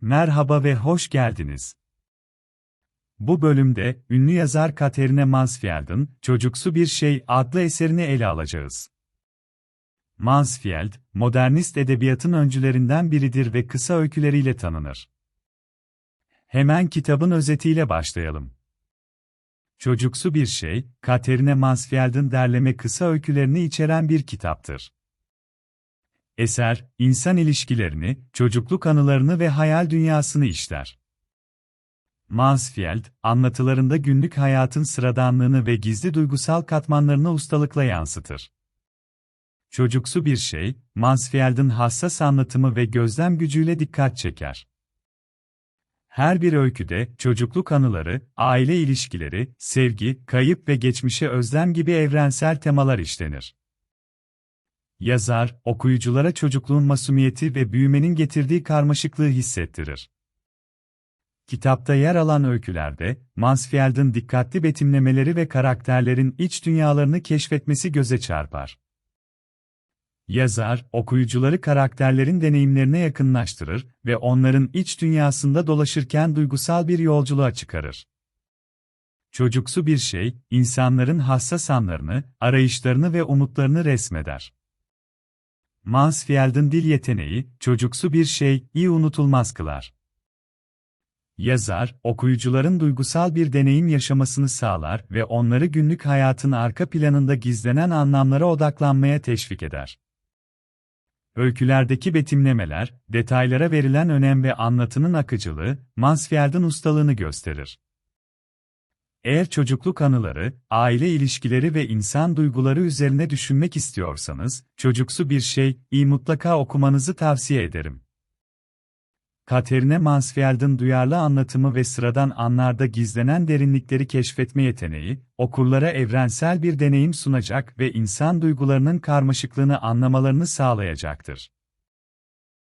Merhaba ve hoş geldiniz. Bu bölümde ünlü yazar Katerina Mansfield'ın Çocuksu Bir Şey adlı eserini ele alacağız. Mansfield, modernist edebiyatın öncülerinden biridir ve kısa öyküleriyle tanınır. Hemen kitabın özetiyle başlayalım. Çocuksu Bir Şey, Katerina Mansfield'ın derleme kısa öykülerini içeren bir kitaptır. Eser, insan ilişkilerini, çocukluk anılarını ve hayal dünyasını işler. Mansfield, anlatılarında günlük hayatın sıradanlığını ve gizli duygusal katmanlarını ustalıkla yansıtır. Çocuksu bir şey, Mansfield'ın hassas anlatımı ve gözlem gücüyle dikkat çeker. Her bir öyküde çocukluk anıları, aile ilişkileri, sevgi, kayıp ve geçmişe özlem gibi evrensel temalar işlenir. Yazar, okuyuculara çocukluğun masumiyeti ve büyümenin getirdiği karmaşıklığı hissettirir. Kitapta yer alan öykülerde, Mansfield'ın dikkatli betimlemeleri ve karakterlerin iç dünyalarını keşfetmesi göze çarpar. Yazar, okuyucuları karakterlerin deneyimlerine yakınlaştırır ve onların iç dünyasında dolaşırken duygusal bir yolculuğa çıkarır. Çocuksu bir şey, insanların hassas anlarını, arayışlarını ve umutlarını resmeder. Mansfield'ın dil yeteneği, çocuksu bir şey, iyi unutulmaz kılar. Yazar, okuyucuların duygusal bir deneyim yaşamasını sağlar ve onları günlük hayatın arka planında gizlenen anlamlara odaklanmaya teşvik eder. Öykülerdeki betimlemeler, detaylara verilen önem ve anlatının akıcılığı, Mansfield'ın ustalığını gösterir. Eğer çocukluk anıları, aile ilişkileri ve insan duyguları üzerine düşünmek istiyorsanız, çocuksu bir şey, iyi mutlaka okumanızı tavsiye ederim. Katerina Mansfield'ın duyarlı anlatımı ve sıradan anlarda gizlenen derinlikleri keşfetme yeteneği, okurlara evrensel bir deneyim sunacak ve insan duygularının karmaşıklığını anlamalarını sağlayacaktır.